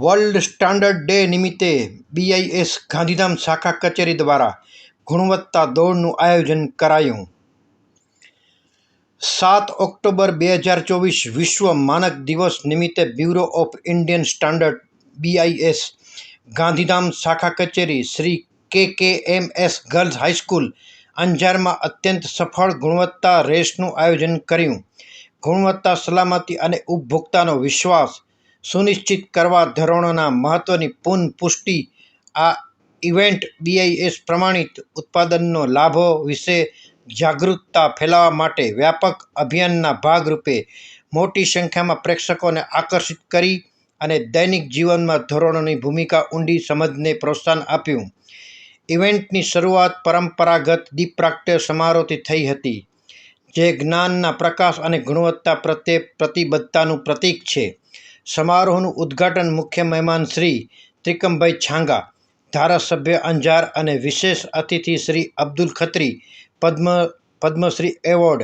World standard day નિમિત્તે BIS Gandhidham શાખા કચેરી દ્વારા ગુણવત્તા દોડનું આયોજન કરાયું. સાત ઓક્ટોબર બે હજાર ચોવીસ વિશ્વ માનક દિવસ નિમિત્તે bureau of Indian standard BIS Gandhidham શાખા કચેરી શ્રી કે કે એમ એસ ગર્લ્સ હાઈસ્કૂલ અંજારમાં અત્યંત સફળ ગુણવત્તા રેસનું આયોજન કર્યું. ગુણવત્તા સલામતી અને ઉપભોક્તાનો વિશ્વાસ સુનિશ્ચિત કરવા ધોરણોના મહત્ત્વની પુનઃ પુષ્ટિ આ ઇવેન્ટ બીઆઈએસ પ્રમાણિત ઉત્પાદનનો લાભો વિશે જાગૃતતા ફેલાવવા માટે વ્યાપક અભિયાનના ભાગરૂપે મોટી સંખ્યામાં પ્રેક્ષકોને આકર્ષિત કરી અને દૈનિક જીવનમાં ધોરણોની ભૂમિકા ઊંડી સમજને પ્રોત્સાહન આપ્યું. ઇવેન્ટની શરૂઆત પરંપરાગત દીપપ્રાગટ્ય સમારોહથી થઈ હતી, જે જ્ઞાનના પ્રકાશ અને ગુણવત્તા પ્રત્યે પ્રતિબદ્ધતાનું પ્રતીક છે. સમારોહનું ઉદ્ઘાટન મુખ્ય મહેમાન શ્રી ત્રિકમભાઈ છાંગા, ધારાસભ્ય અંજાર અને વિશેષ અતિથિ શ્રી અબ્દુલ ખત્રી, પદ્મ, પદ્મશ્રી એવોર્ડ,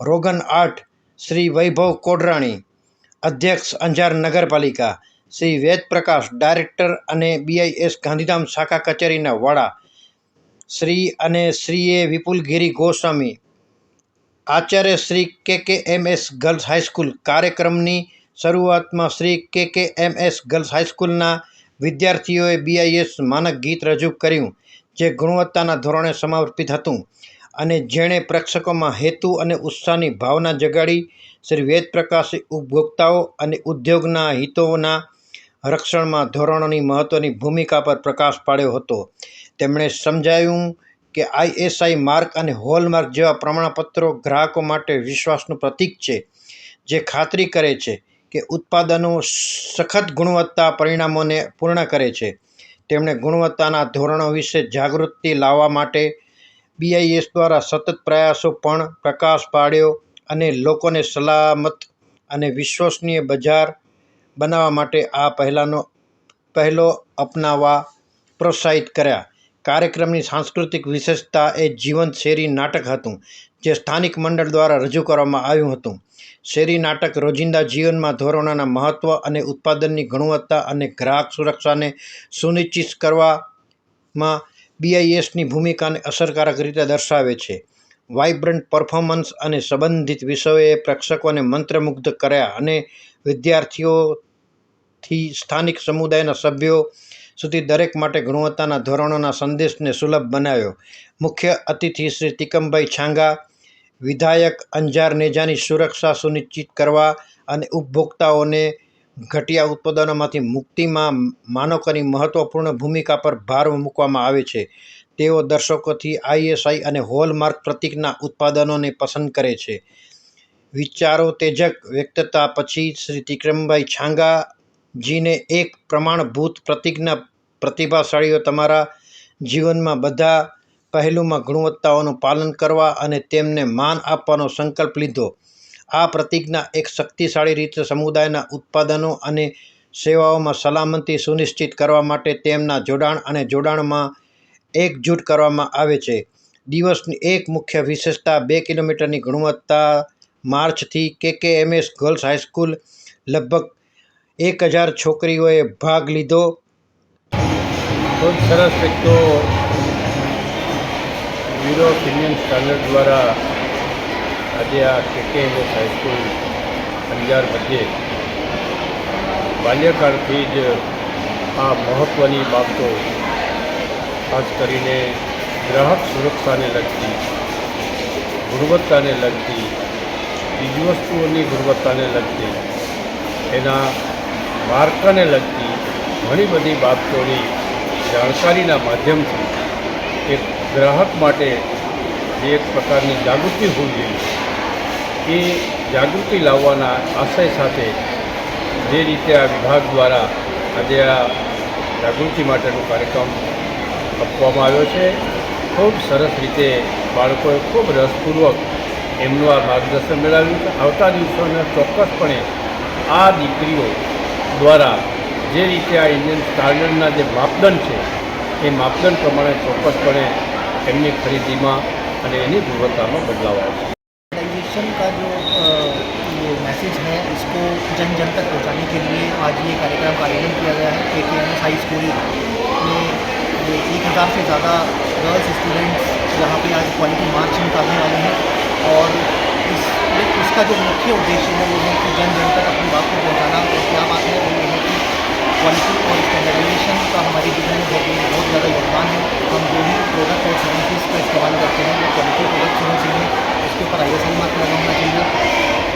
રોગન આર્ટ, શ્રી વૈભવ કોડરાણી, અધ્યક્ષ અંજાર નગરપાલિકા, શ્રી વેદપ્રકાશ, ડાયરેક્ટર અને બીઆઈએસ ગાંધીધામ શાખા કચેરીના વડા, શ્રી અને શ્રીએ વિપુલગીરી ગોસ્વામી, આચાર્ય શ્રી કે કે એમ એસ ગર્લ્સ હાઈસ્કૂલ કાર્યક્રમની શરૂઆતમાં શ્રી કે કે એમ એસ ગર્લ્સ હાઈસ્કૂલના વિદ્યાર્થીઓએ બીઆઈએસ માનક ગીત રજૂ કર્યું, જે ગુણવત્તાના ધોરણે સમર્પિત હતું અને જેણે પ્રેક્ષકોમાં હેતુ અને ઉત્સાહની ભાવના જગાડી. શ્રી વેદપ્રકાશે ઉપભોક્તાઓ અને ઉદ્યોગના હિતોના રક્ષણમાં ધોરણોની મહત્ત્વની ભૂમિકા પર પ્રકાશ પાડ્યો હતો. તેમણે સમજાવ્યું કે આઈએસઆઈ માર્ક અને હોલમાર્ક જેવા પ્રમાણપત્રો ગ્રાહકો માટે વિશ્વાસનું પ્રતીક છે, જે ખાતરી કરે છે કે ઉત્પાદનો સખત ગુણવત્તા પરિણામોને પૂર્ણ કરે છે. તેમણે ગુણવત્તાના ધોરણો વિશે જાગૃતિ લાવવા માટે બીઆઈએસ દ્વારા સતત પ્રયાસો પણ પ્રકાશ પાડ્યો અને લોકોને સલામત અને વિશ્વસનીય બજાર બનાવવા માટે આ પહેલાનો, પહેલો અપનાવવા પ્રોત્સાહિત કર્યા. કાર્યક્રમની સાંસ્કૃતિક વિશેષતા એ જીવંત શેરી નાટક હતું, જે સ્થાનિક મંડળ દ્વારા રજૂ કરવામાં આવ્યું હતું. શેરી નાટક રોજિંદા જીવનમાં ધોરણોના મહત્ત્વ અને ઉત્પાદનની ગુણવત્તા અને ગ્રાહક સુરક્ષાને સુનિશ્ચિત કરવામાં બીઆઈએસની ભૂમિકાને અસરકારક રીતે દર્શાવે છે. વાઇબ્રન્ટ પરફોર્મન્સ અને સંબંધિત વિષયોએ પ્રેક્ષકોને મંત્રમુગ્ધ કર્યા અને વિદ્યાર્થીઓથી સ્થાનિક સમુદાયના સભ્યો સુધી દરેક માટે ગુણવત્તાના ધોરણોના સંદેશને સુલભ બનાવ્યો. મુખ્ય અતિથિ શ્રી તિકમભાઈ છાંગા, વિધાયક અંજાર નેજાની સુરક્ષા સુનિશ્ચિત કરવા અને ઉપભોક્તાઓને ઘટિયા ઉત્પાદનોમાંથી મુક્તિમાં માનકોની મહત્વપૂર્ણ ભૂમિકા પર ભાર મૂકવામાં આવે છે. તેઓ દર્શકોથી આઈએસઆઈ અને હોલમાર્ક પ્રતીકના ઉત્પાદનોને પસંદ કરે છે. વિચારો તેજક વ્યક્તતા પછી શ્રી ત્રિકમભાઈ છાંગાજીને એક પ્રમાણભૂત પ્રતિજ્ઞા પ્રતિભાશાળીઓ તમારા જીવનમાં બધા પહેલુંમાં ગુણવત્તાઓનું પાલન કરવા અને તેમને માન આપવાનો સંકલ્પ લીધો. આ પ્રતિજ્ઞા એક શક્તિશાળી રીતે સમુદાયના ઉત્પાદનો અને સેવાઓમાં સલામતી સુનિશ્ચિત કરવા માટે તેમના જોડાણ અને જોડાણમાં એકજૂટ કરવામાં આવે છે. દિવસની એક મુખ્ય વિશેષતા બે કિલોમીટરની ગુણવત્તા માર્ચથી કે કે એમ એસ ગર્લ્સ હાઈસ્કૂલ લગભગ એક હજાર છોકરીઓએ ભાગ લીધો. ખૂબ સરસ એક તો બ્યુરો ઓફ ઇન્ડિયન સ્ટાન્ડર્ડ દ્વારા આજે આ કેકેએમએસ હાઈસ્કૂલ અંજાર મધ્યે બાલ્યકાળથી જ આ મહત્ત્વની બાબતો ખાસ કરીને ગ્રાહક સુરક્ષાને લગતી, ગુણવત્તાને લગતી, બીજી વસ્તુઓની ગુણવત્તાને લગતી, એના માર્કાને લગતી ઘણી બધી બાબતોની જાણકારીના માધ્યમથી એક ગ્રાહક માટે જે એક પ્રકારની જાગૃતિ હોવી જોઈએ, એ જાગૃતિ લાવવાના આશય સાથે જે રીતે આ વિભાગ દ્વારા આજે આ જાગૃતિ માટેનો કાર્યક્રમ આપવામાં આવ્યો છે, ખૂબ સરસ રીતે બાળકોએ ખૂબ રસપૂર્વક એમનું આ માર્ગદર્શન મેળવ્યું આવતા દિવસોને ચોક્કસપણે આ દીકરીઓ દ્વારા જે રીતે આ ઇન્ડિયન સ્ટાન્ડર્ડના જે માપદંડ છે એ માપદંડ પ્રમાણે ચોક્કસપણે એમની ખરીદીમાં અને એની ગુણવત્તામાં બદલાવ આવશે स्टैंडर्डाइजेशन का जो अ, ये मैसेज है इस को जन जन तक पहुंचाने के लिए आज ये कार्यक्रम का आयोजन किया गया है के के हाई स्कूल में ये एक हज़ार से ज़्यादा गर्ल्स स्टूडेंट्स यहाँ पे आज क्वालिटी मार्च निकालने वाले हैं और इस इसका जो मुख्य उद्देश्य है वो है कि जन जन तक अपनी बात को पहुँचाना और क्या बात है वो ये है कि क्वालिटी और स्टैंडर्डाइजेशन का हमारी जीवन में बहुत ज़्यादा योगदान है। हम जो भी प्रोडक्ट और सर्विसेज़ का इस्तेमाल करते हैं, वो क्वालिटी प्रोडक्ट होने चाहिए। उसके ऊपर आई एस आई मार्क लगा होना चाहिए।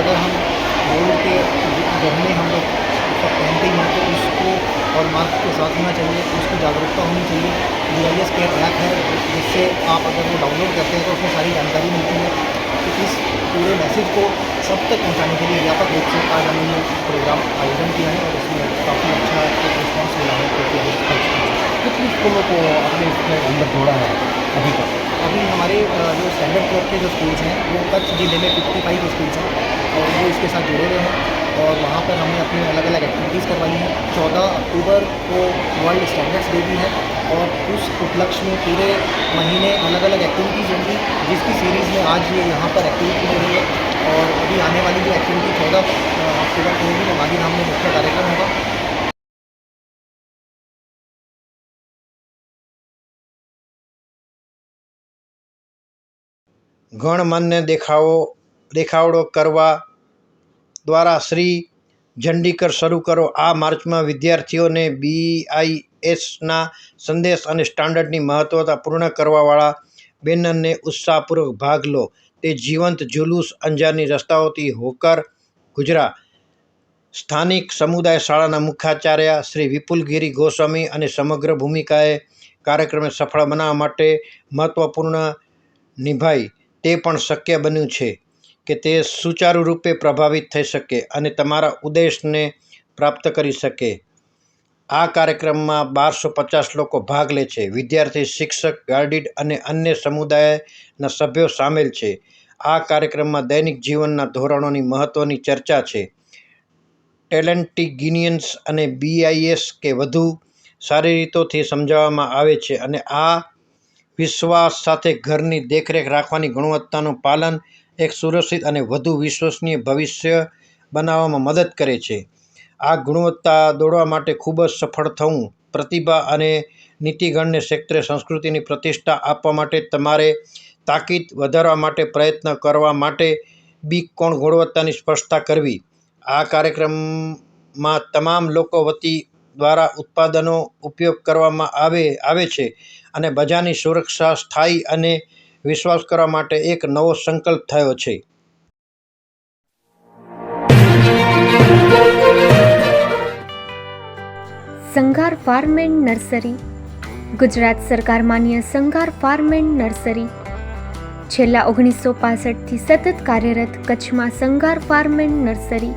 अगर हम गोल्ड के गहने हम लोग सब पहनते ही हैं तो उसको और मार्क के साथ होना चाहिए। उसकी जागरूकता होनी चाहिए। B I S care app है, जिससे आप अगर वो डाउनलोड करते हैं तो उसमें सारी जानकारी मिलती है। तो इस पूरे मैसेज को सब तक पहुँचाने के लिए व्यापक रूप से आज हमने प्रोग्राम आयोजन किया है और इसमें काफ़ी स्कूलों को आपने इसके अंदर जोड़ा है, अभी तक। अभी हमारे जो स्टैंडर्ड क्लब के जो स्कूल्स हैं, वो कच्छ ज़िले में फिफ्टी फाइव स्कूल्स हैं, और वो इसके साथ जुड़े हुए हैं, और वहाँ पर हमने अपनी अलग अलग एक्टिविटीज़ करवाई हैं। चौदह अक्टूबर को वर्ल्ड स्टैंडर्ड्स डे भी है, और उस उपलक्ष्य में पूरे महीने अलग अलग एक्टिविटीज़ होंगी, जिसकी सीरीज़ में आज ये यहाँ पर एक्टिविटी हो रही है। और अभी आने वाली जो एक्टिविटी चौदह अक्टूबर को होगी तो वो गांधीधाम में मुख्य कार्यक्रम होगा। ગણમાન્ય દેખાવો, દેખાવડો કરવા દ્વારા શ્રી ઝંડીકર શરૂ કરો. આ માર્ચમાં વિદ્યાર્થીઓને બીઆઈએસના સંદેશ અને સ્ટાન્ડર્ડની મહત્વતા પૂર્ણ કરવાવાળા બેનરને ઉત્સાહપૂર્વક ભાગ લો. તે જીવંત જુલુસ અંજારની રસ્તાઓથી હોકર ગુજરાત. સ્થાનિક સમુદાય શાળાના મુખ્યાચાર્ય શ્રી વિપુલગીરી ગોસ્વામી અને સમગ્ર ભૂમિકાએ કાર્યક્રમને સફળ બનાવવા માટે મહત્ત્વપૂર્ણ નિભાઈ. તે પણ શક્ય બન્યું છે કે તે સુચારુ રૂપે પ્રભાવિત થઈ શકે અને તમારા ઉદ્દેશને પ્રાપ્ત કરી શકે. આ કાર્યક્રમમાં બારસો પચાસ લોકો ભાગ લે છે. વિદ્યાર્થી, શિક્ષક ગાર્ડિડ અને અન્ય સમુદાયના સભ્યો સામેલ છે. આ કાર્યક્રમમાં દૈનિક જીવનના ધોરણોની મહત્ત્વની ચર્ચા છે. ટેલેન્ટિગિનિયન્સ અને બીઆઈએસ કે વધુ સારી રીતોથી સમજાવવામાં આવે છે અને આ વિશ્વાસ સાથે ઘરની દેખરેખ રાખવાની ગુણવત્તાનું પાલન એક સુરક્ષિત અને વધુ વિશ્વસનીય ભવિષ્ય બનાવવામાં મદદ કરે છે. આ ગુણવત્તા દોડવા માટે ખૂબ જ સફળ થવું, પ્રતિભા અને નીતિગણને ક્ષેત્રે સંસ્કૃતિની પ્રતિષ્ઠા આપવા માટે તમારે તાકીદ વધારવા માટે પ્રયત્ન કરવા માટે બી કોણ ગુણવત્તાની સ્પષ્ટતા કરવી? આ કાર્યક્રમમાં તમામ લોકો વતી દ્વારા ઉત્પાદનો ઉપયોગ કરવામાં આવે આવે છે અને બજારની સુરક્ષા સ્થાયી અને વિશ્વાસ કરવા માટે એક નવો સંકલ્પ થયો છે. Sanghar farm and nursery, Gujarat સરકાર માન્ય સંઘાર ફાર્મ એન્ડ નર્સરી. છેલ્લા ઓગણીસો પાસઠથી સતત કાર્યરત કચ્છમાં Sanghar farm and nursery.